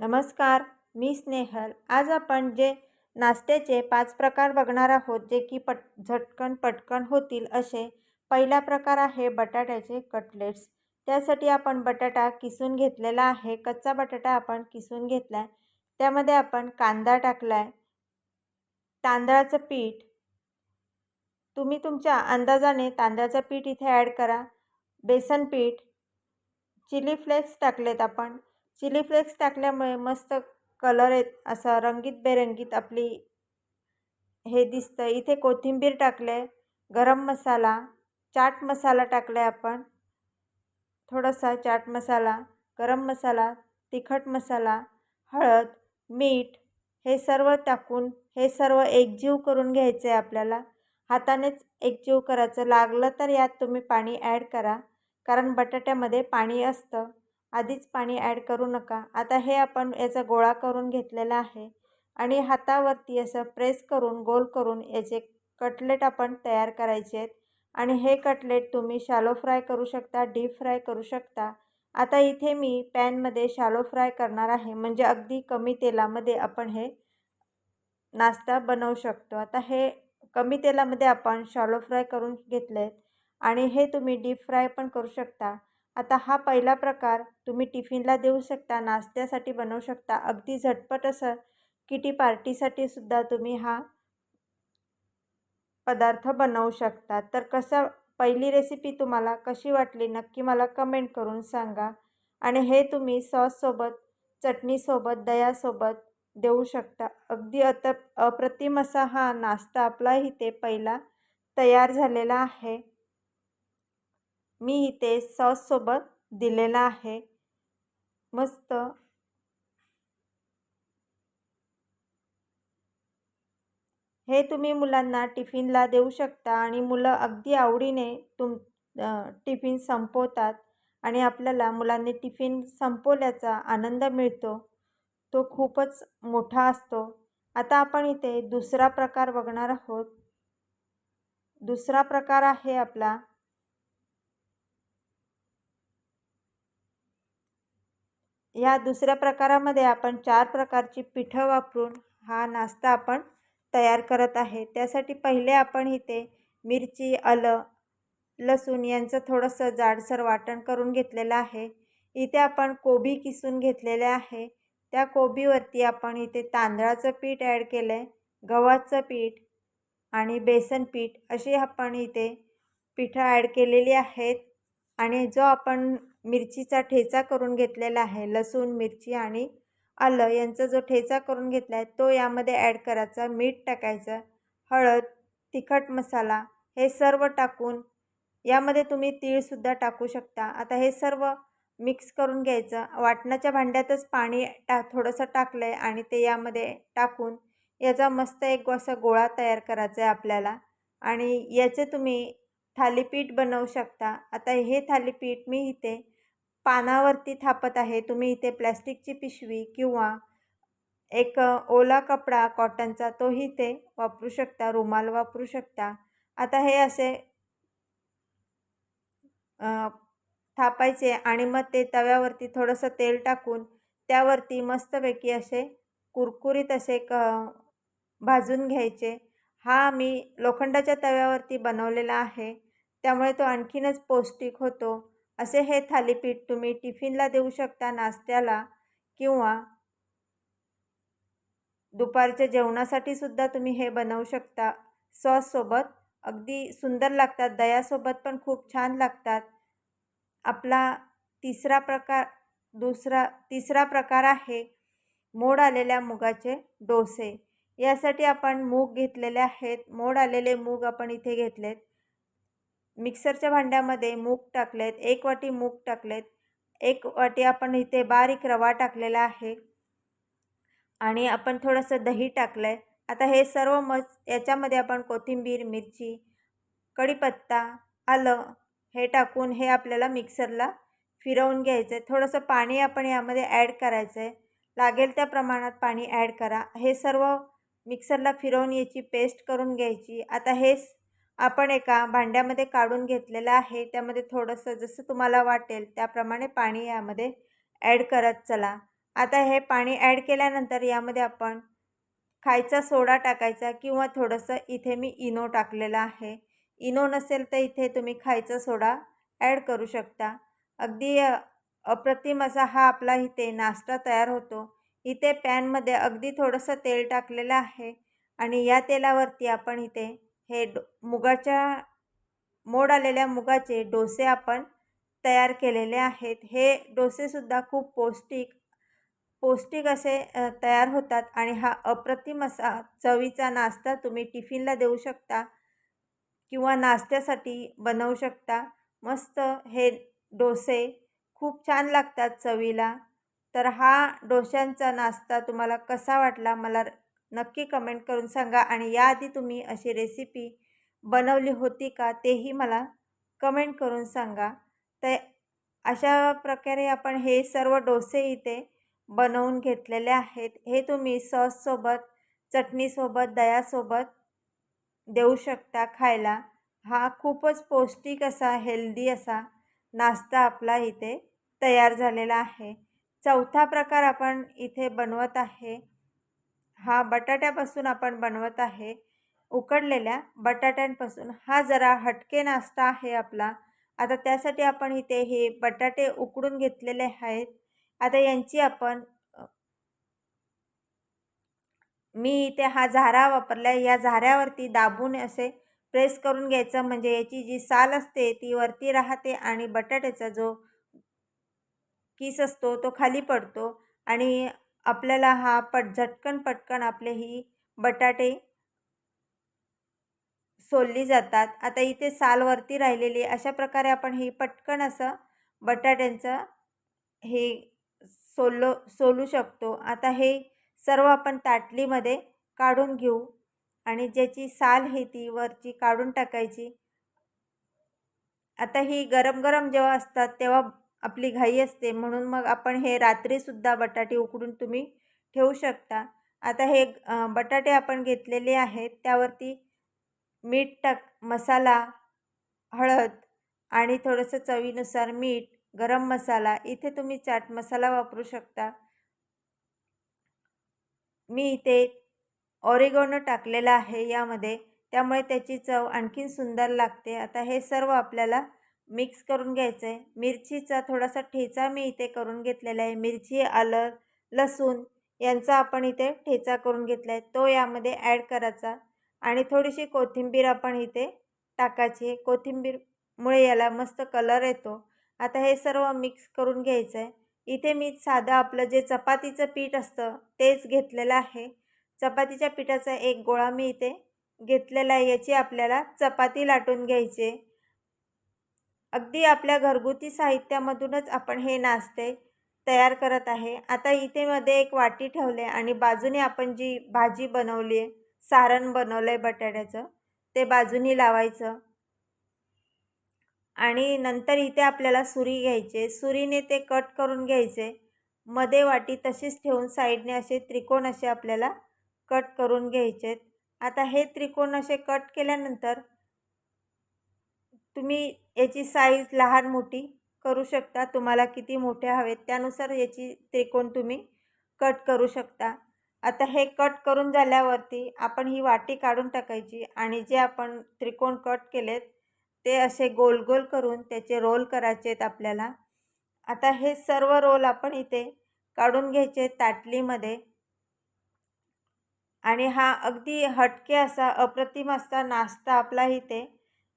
नमस्कार मी स्नेहल. आज आपण जे नाश्त्याचे पाच प्रकार बघणार आहोत जे की पट झटकन पटकन होतील असे पहिला प्रकार आहे बटाट्याचे कटलेट्स. त्यासाठी आपण बटाटा किसून घेतलेला आहे कच्चा बटाटा आपण किसून घेतला आहे त्यामध्ये आपण कांदा टाकला आहे तांदळाचं पीठ. तुम्ही तुमच्या अंदाजाने तांदळाचं पीठ इथे ॲड करा. बेसन पीठ. चिली फ्लेक्स टाकलेत आपण. चिली फ्लेक्स टाकल्यामुळे मस्त कलर येत असा रंगीत बेरंगीत आपली हे दिसतं इथे कोथिंबीर टाकले गरम मसाला चाट मसाला टाकला आहे आपण. थोडासा चाट मसाला गरम मसाला तिखट मसाला हळद मीठ हे सर्व टाकून हे सर्व एकजीव करून घ्यायचं आहे आपल्याला. हातानेच एकजीव करायचं. लागलं तर यात तुम्ही पाणी ॲड करा. कारण बटाट्यामध्ये पाणी असतं. आधीच पाणी ॲड करू नका. आता हे आपण याचा गोळा करून घेतलेला आहे आणि हातावरती असं प्रेस करून गोल करून याचे कटलेट आपण तयार करायचे आहेत. आणि हे कटलेट तुम्ही शालो फ्राय करू शकता डीप फ्राय करू शकता. आता इथे मी पॅनमध्ये शालो फ्राय करणार आहे. म्हणजे अगदी कमी तेलामध्ये आपण हे नाश्ता बनवू शकतो. आता हे कमी तेलामध्ये आपण शालो फ्राय करून घेतले आहेत आणि हे तुम्ही डीप फ्राय पण करू शकता. आता हा पहिला प्रकार तुम्ही टिफिनला देऊ शकता नाश्त्यासाठी बनवू शकता. अगदी झटपट असं किटी पार्टीसाठी सुद्धा तुम्ही हा पदार्थ बनवू शकता. तर कसं पहिली रेसिपी तुम्हाला कशी वाटली नक्की मला कमेंट करून सांगा. आणि हे तुम्ही सॉससोबत चटणीसोबत दह्यासोबत देऊ शकता. अगदी अत अप्रतिम असा हा नाश्ता आपला इथे पहिला तयार झालेला आहे. मी इथे सॉससोबत दिलेला आहे. मस्त. हे तुम्ही मुलांना टिफिनला देऊ शकता आणि मुलं अगदी आवडीने तुम टिफिन संपवतात आणि आपल्याला मुलांनी टिफिन संपवल्याचा आनंद मिळतो. तो खूपच मोठा असतो. आता आपण इथे दुसरा प्रकार बघणार आहोत. दुसरा प्रकार आहे आपला या दुसऱ्या प्रकारामध्ये आपण चार प्रकारची पिठं वापरून हा नाश्ता आपण तयार करत आहे. त्यासाठी पहिले आपण इथे मिरची आलं लसूण यांचं थोडंसं जाडसर वाटण करून घेतलेलं आहे. इथे आपण कोबी किसून घेतलेले आहे. त्या कोबीवरती आपण इथे तांदळाचं पीठ ॲड केलं आहे गव्हाचं पीठ आणि बेसन पीठ अशी आपण इथे पिठं ॲड केलेली आहेत. आणि जो आपण मिरचीचा ठेचा करून घेतलेला आहे. लसूण मिरची आणि आलं यांचा जो ठेचा करून घेतला आहे तो यामध्ये ॲड करायचा. मीठ टाकायचं हळद तिखट मसाला हे सर्व टाकून यामध्ये तुम्ही तीळसुद्धा टाकू शकता. आता हे सर्व मिक्स करून घ्यायचं. वाटणाच्या भांड्यातच पाणी टा थोडंसं टाकलं आहे आणि ते यामध्ये टाकून याचा मस्त एक असा गोळा तयार करायचा आहे आपल्याला. आणि याचे तुम्ही थालीपीठ बनवू शकता. आता हे थालीपीठ मी इथे पानावरती थापत आहे. तुम्ही इथे प्लॅस्टिकची पिशवी किंवा एक ओला कपडा कॉटनचा तोही ते वापरू शकता रुमाल वापरू शकता. आता हे असे थापायचे आणि मग ते तव्यावरती थोडंसं तेल टाकून त्यावरती मस्तपैकी असे कुरकुरीत असे क भाजून घ्यायचे. हा मी लोखंडाच्या तव्यावरती बनवलेला आहे. त्यामुळे तो आणखीनच पौष्टिक होतो. असे हे थालीपीठ तुम्ही टिफिनला देऊ शकता नाश्त्याला किंवा दुपारच्या जेवणासाठी सुद्धा तुम्ही हे बनवू शकता. सॉससोबत अगदी सुंदर लागतात दह्यासोबत पण खूप छान लागतात. आपला तिसरा प्रकार दुसरा तिसरा प्रकार आहे मोड आलेल्या मुगाचे डोसे. यासाठी आपण मूग घेतलेले आहेत. मोड आलेले मूग आपण इथे घेतलेत. मिक्सरच्या भांड्यामध्ये मूग टाकलेत एक वाटी मूग टाकलेत एक वाटी आपण इथे बारीक रवा टाकलेला आहे आणि आपण थोडंसं दही टाकलं आहे आता हे सर्व मस याच्यामध्ये आपण कोथिंबीर मिरची कढीपत्ता आलं हे टाकून हे आपल्याला मिक्सरला फिरवून घ्यायचं आहे थोडंसं पाणी आपण यामध्ये ॲड करायचं आहे लागेल त्या प्रमाणात पाणी ॲड करा. हे सर्व मिक्सरला फिरवून याची पेस्ट करून घ्यायची. आता हे आपण एका भांड्यामध्ये काढून घेतलेलं आहे. त्यामध्ये थोडंसं जसं तुम्हाला वाटेल त्याप्रमाणे पाणी यामध्ये ॲड करत चला. आता हे पाणी ॲड केल्यानंतर यामध्ये आपण खायचा सोडा टाकायचा किंवा थोडंसं इथे मी इनो टाकलेलं आहे. इनो नसेल तर इथे तुम्ही खायचा सोडा ॲड करू शकता. अगदी अप्रतिम असा हा आपला इथे नाश्ता तयार होतो. इथे पॅनमध्ये अगदी थोडंसं तेल टाकलेलं आहे आणि या तेलावरती आपण इथे हे डो मुगाच्या मोड आलेल्या मुगाचे डोसे आपण तयार केलेले आहेत. हे डोसेसुद्धा खूप पौष्टिक पौष्टिक असे तयार होतात आणि हा अप्रतिम असा चवीचा नाश्ता तुम्ही टिफिनला देऊ शकता किंवा नाश्त्यासाठी बनवू शकता. मस्त हे डोसे खूप छान लागतात चवीला. तर हा डोशांचा नाश्ता तुम्हाला कसा वाटला? मला नक्की कमेंट करून सांगा. आणि याआधी तुम्ही अशी रेसिपी बनवली होती का तेही मला कमेंट करून सांगा. तर अशा प्रकारे आपण हे सर्व डोसे इथे बनवून घेतलेले आहेत. हे तुम्ही सॉससोबत चटणीसोबत दह्यासोबत देऊ शकता खायला. हा खूपच पौष्टिक असा हेल्दी असा नाश्ता आपला इथे तयार झालेला आहे. चौथा प्रकार आपण इथे बनवत आहे. हा बटाट्यापासून आपण बनवत आहे. उकडलेल्या बटाट्यांपासून हा जरा हटके नाश्ता आहे आपला. आता त्यासाठी आपण इथे हे बटाटे उकडून घेतलेले आहेत. आता यांची आपण मी इथे हा झारा वापरला आहे या झाऱ्यावरती दाबून असे प्रेस करून घ्यायचं. म्हणजे याची जी साल असते ती वरती राहते आणि बटाट्याचा जो किस असतो तो खाली पडतो. आणि आपल्याला हा पट झटकन पटकन आपले ही बटाटे सोलली जातात. आता इथे सालवरती राहिलेली अशा प्रकारे आपण ही पटकन असं बटाट्यांचं हे सोलो सोलू शकतो. आता हे सर्व आपण ताटलीमध्ये काढून घेऊ आणि ज्याची साल आहे ती वरची काढून टाकायची. आता ही गरम गरम जेव्हा असतात तेव्हा आपली घाई असते. म्हणून मग आपण हे रात्रीसुद्धा बटाटे उकडून तुम्ही ठेवू शकता. आता हे बटाटे आपण घेतलेले आहेत. त्यावरती मीठ टाक मसाला हळद आणि थोडंसं चवीनुसार मीठ गरम मसाला इथे तुम्ही चाट मसाला वापरू शकता. मी इथे ऑरिगोनो टाकलेला आहे यामध्ये. त्यामुळे त्याची चव आणखीन सुंदर लागते. आता हे सर्व आपल्याला मिक्स करून घ्यायचं. आहे मिरचीचा थोडासा ठेचा मी इथे करून घेतलेला आहे. मिरची आलं लसूण यांचा आपण इथे ठेचा करून घेतला आहे तो यामध्ये ॲड करायचा. आणि थोडीशी कोथिंबीर आपण इथे टाकायची कोथिंबीरमुळे याला मस्त कलर येतो. आता हे सर्व मिक्स करून घ्यायचं आहे. इथे मी साधं आपलं जे चपातीचं पीठ असतं तेच घेतलेलं आहे. चपातीच्या पिठाचा एक गोळा मी इथे घेतलेला आहे. याची आपल्याला चपाती लाटून घ्यायची आहे. अगदी आपल्या घरगुती साहित्यामधूनच आपण हे नाश्ते तयार करत आहे. आता इथे मध्ये एक वाटी ठेवले आणि बाजूने आपण जी भाजी बनवली आहे सारण बनवलं आहे बटाट्याचं ते बाजूनी लावायचं. आणि नंतर इथे आपल्याला सुरी घ्यायचे सुरीने ते कट करून घ्यायचे. मध्ये वाटी तशीच ठेवून साईडने असे त्रिकोण असे आपल्याला कट करून घ्यायचे आता हे त्रिकोण असे कट केल्यानंतर तुम्ही याची साईज लहान मोठी करू शकता. तुम्हाला किती मोठे हवेत त्यानुसार याची त्रिकोण तुम्ही कट करू शकता. आता हे कट करून झाल्यावरती आपण ही वाटी काढून टाकायची आणि जे आपण त्रिकोण कट केलेत ते असे गोल गोल करून त्याचे रोल करायचे आहेत आपल्याला. आता हे सर्व रोल आपण इथे काढून घ्यायचे ताटलीमध्ये. आणि हा अगदी हटके असा अप्रतिम असा नाश्ता आपला इथे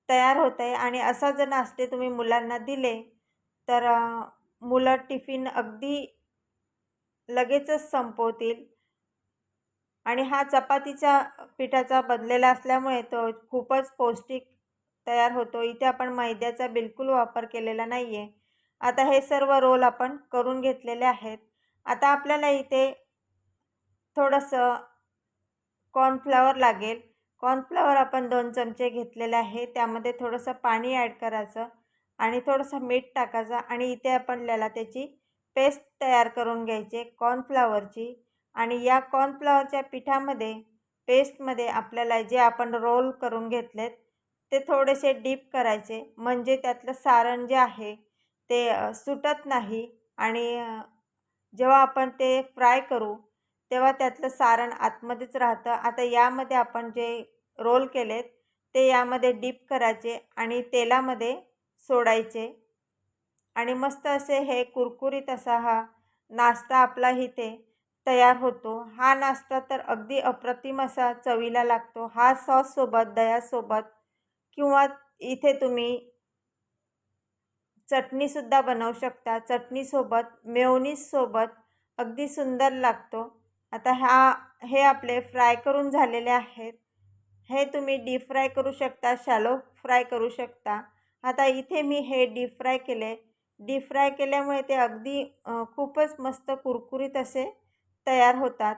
तयार होत आहे आणि असा जर नाश्ते तुम्ही मुलांना दिले तर मुलं टिफिन अगदी लगेचच संपवतील. आणि हा चपातीच्या पिठाचा बनलेला असल्यामुळे तो खूपच पौष्टिक तयार होतो. इथे आपण मैद्याचा बिलकुल वापर केलेला नाही आहे आता हे सर्व रोल आपण करून घेतलेले आहेत. आता आपल्याला इथे थोडंसं कॉर्नफ्लावर लागेल. कॉर्नफ्लावर आपण दोन चमचे घेतलेले आहे. त्यामध्ये थोडंसं पाणी ॲड करायचं आणि थोडंसं मीठ टाकायचं आणि इथे आपल्याला त्याची पेस्ट तयार करून घ्यायची कॉर्नफ्लावरची. आणि या कॉर्नफ्लावरच्या पिठामध्ये पेस्टमध्ये आपल्याला जे आपण रोल करून घेतलेत ते थोडेसे डीप करायचे. म्हणजे त्यातलं सारण जे आहे ते सुटत नाही आणि जेव्हा आपण ते फ्राय करू तेव्हा त्यातलं सारण आतमध्येच राहतं. आता यामध्ये आपण जे रोल केलेत. ते यामध्ये डीप करायचे आणि तेलामध्ये सोडायचे. आणि मस्त असे हे कुरकुरीत असा हा नाश्ता आपला इथे तयार होतो. हा नाश्ता तर अगदी अप्रतिम असा चवीला लागतो. हा सॉससोबत दह्यासोबत किंवा इथे तुम्ही चटणीसुद्धा बनवू शकता. चटणीसोबत मेयोनीजसोबत अगदी सुंदर लागतो. आता हा हे आपले फ्राय करून झालेले आहेत. हे तुम्ही डीप फ्राय करू शकता शॅलो फ्राय करू शकता. आता इथे मी हे डीप फ्राय केले. डीप फ्राय केल्यामुळे ते अगदी खूपच मस्त कुरकुरीत असे तयार होतात.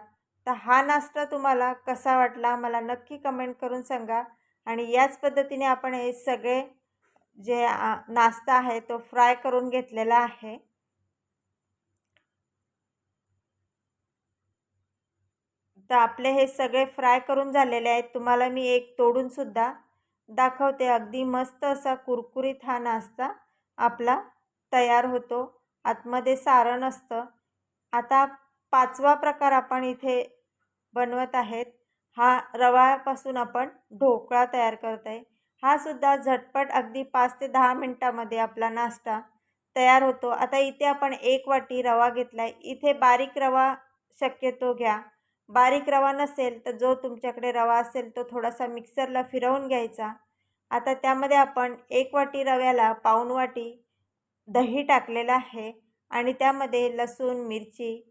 तर हा नाश्ता तुम्हाला कसा वाटला मला नक्की कमेंट करून सांगा. आणि याच पद्धतीने आपण हे सगळे जे नाश्ता आहे तो फ्राय करून घेतलेला आहे. तर आपले हे सगळे फ्राय करून झालेले आहेत. तुम्हाला मी एक तोडूनसुद्धा दाखवते. अगदी मस्त असा कुरकुरीत हा नाश्ता आपला तयार होतो. आतमध्ये सारण असतं. आता पाचवा प्रकार आपण इथे बनवत आहेत. हा रवापासून आपण ढोकळा तयार करत आहे हा सुद्धा झटपट अगदी पाच ते दहा मिनटामध्ये आपला नाश्ता तयार होतो. आता इथे आपण एक वाटी रवा घेतला आहे इथे बारीक रवा शक्यतो घ्या. बारीक रवा नसेल तर जो तुमच्याकडे रवा असेल तो थोडासा मिक्सरला फिरवून घ्यायचा. आता त्यामध्ये आपण एक वाटी रव्याला पाऊण वाटी दही टाकलेलं आहे आणि त्यामध्ये लसूण मिरची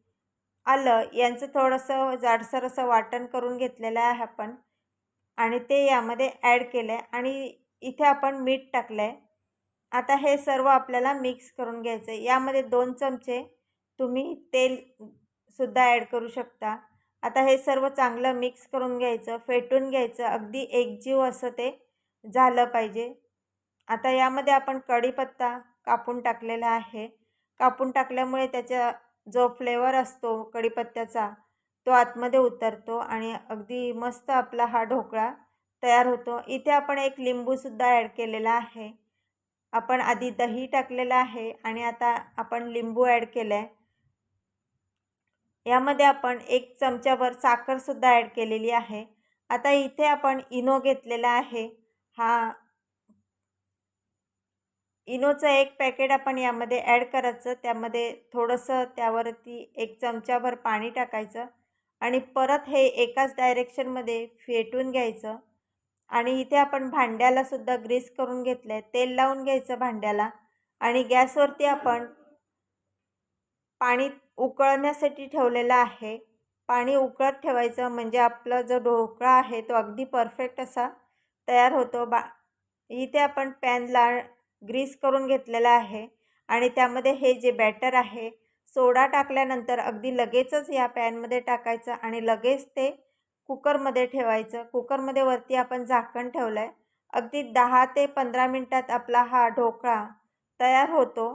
आलं यांचं थोडंसं जाडसर असं वाटण करून घेतलेलं आहे आपण. आणि ते यामध्ये ॲड केलं आहे आणि इथे आपण मीठ टाकलं आहे आता हे सर्व आपल्याला मिक्स करून घ्यायचं आहे यामध्ये दोन चमचे तुम्ही तेलसुद्धा ॲड करू शकता. आता हे सर्व चांगलं मिक्स करून घ्यायचं फेटून घ्यायचं अगदी एकजीव असं ते झालं पाहिजे. आता यामध्ये आपण कढीपत्ता कापून टाकलेला आहे. कापून टाकल्यामुळे त्याचा जो फ्लेवर असतो कढीपत्त्याचा तो आतमध्ये उतरतो आणि अगदी मस्त आपला हा ढोकळा तयार होतो. इथे आपण एक लिंबूसुद्धा ॲड केलेला आहे. आपण आधी दही टाकलेलं आहे आणि आता आपण लिंबू ॲड केलं आहे यामध्ये आपण एक चमच्याभर साखरसुद्धा ॲड केलेली आहे. आता इथे आपण इनो घेतलेला आहे. हा इनोचं एक पॅकेट आपण यामध्ये ॲड करायचं. त्यामध्ये थोडंसं त्यावरती एक चमच्याभर पाणी टाकायचं आणि परत हे एकाच डायरेक्शनमध्ये फेटून घ्यायचं. आणि इथे आपण भांड्यालासुद्धा ग्रीस करून घेतलं आहे तेल लावून घ्यायचं भांड्याला आणि गॅसवरती आपण पाणी उकळण्यासाठी ठेवलेलं आहे. पाणी उकळत ठेवायचं म्हणजे आपला जो ढोकळा आहे तो अगदी परफेक्ट असा तयार होतो. बा इथे आपण पॅनला ग्रीस करून घेतलेला आहे आणि त्यामध्ये हे जे बॅटर आहे सोडा टाकल्यानंतर अगदी लगेचच या पॅनमध्ये टाकायचं आणि लगेच ते कुकरमध्ये ठेवायचं. कुकरमध्ये वरती आपण झाकण ठेवलं आहे अगदी दहा ते पंधरा मिनटात आपला हा ढोकळा तयार होतो.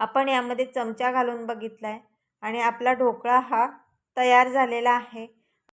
आपण यामध्ये चमचा घालून बघितला आहे आणि आपला ढोकळा हा तयार झालेला आहे.